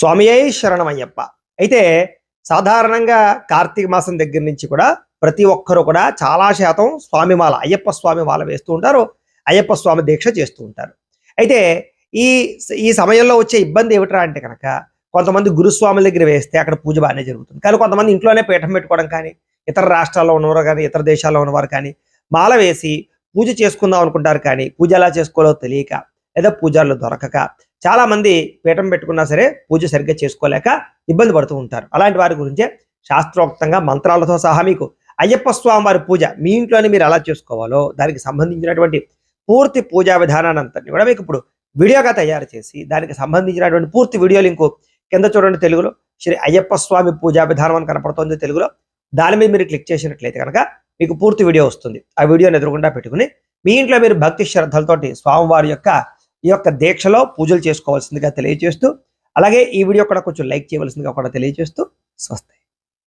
స్వామియే శరణమయ్యప్ప. అయితే సాధారణంగా కార్తీక మాసం దగ్గర నుంచి కూడా ప్రతి ఒక్కరు కూడా చాలా శాతం స్వామి మాల అయ్యప్ప స్వామి మాల వేస్తూ ఉంటారు. అయ్యప్ప స్వామి దీక్ష చేస్తూ ఉంటారు. అయితే ఈ ఈ సమయంలో వచ్చే ఇబ్బంది ఏమిట్రా అంటే కనుక కొంతమంది గురుస్వాముల దగ్గర వేస్తే అక్కడ పూజ బాగానే జరుగుతుంది. కానీ కొంతమంది ఇంట్లోనే పీఠం పెట్టుకోవడం కానీ ఇతర రాష్ట్రాల్లో ఉన్నవారు కానీ ఇతర దేశాల్లో ఉన్నవారు కానీ మాల వేసి పూజ చేసుకుందాం అనుకుంటారు కానీ పూజ ఎలా చేసుకోవాలో తెలియక లేదా పూజారులు దొరకక చాలామంది పీఠం పెట్టుకున్నా సరే పూజ సరిగ్గా చేసుకోలేక ఇబ్బంది పడుతూ ఉంటారు. అలాంటి వారి గురించే శాస్త్రోక్తంగా మంత్రాలతో సహా మీకు అయ్యప్ప స్వామి వారి పూజ మీ ఇంట్లోనే మీరు ఎలా చేసుకోవాలో దానికి సంబంధించినటువంటి పూర్తి పూజా విధానాన్ని అంతని కూడా మీకు ఇప్పుడు వీడియోగా తయారు చేసి దానికి సంబంధించినటువంటి పూర్తి వీడియో లింకు కింద చూడండి తెలుగులో. శ్రీ అయ్యప్ప స్వామి పూజా విధానం అని కనపడుతుంది తెలుగులో. దాని మీద మీరు క్లిక్ చేసినట్లయితే కనుక మీకు పూర్తి వీడియో వస్తుంది. ఆ వీడియోని ఎదురుగుండా పెట్టుకుని మీ ఇంట్లో మీరు భక్తి శ్రద్ధలతోటి స్వామివారి యొక్క ఈ యొక్క దీక్షలో పూజలు చేసుకోవాల్సిందిగా తెలియజేస్తూ అలాగే ఈ వీడియో కూడా కొంచెం లైక్ చేయవలసిందిగా కూడా తెలియజేస్తూ స్వస్తి.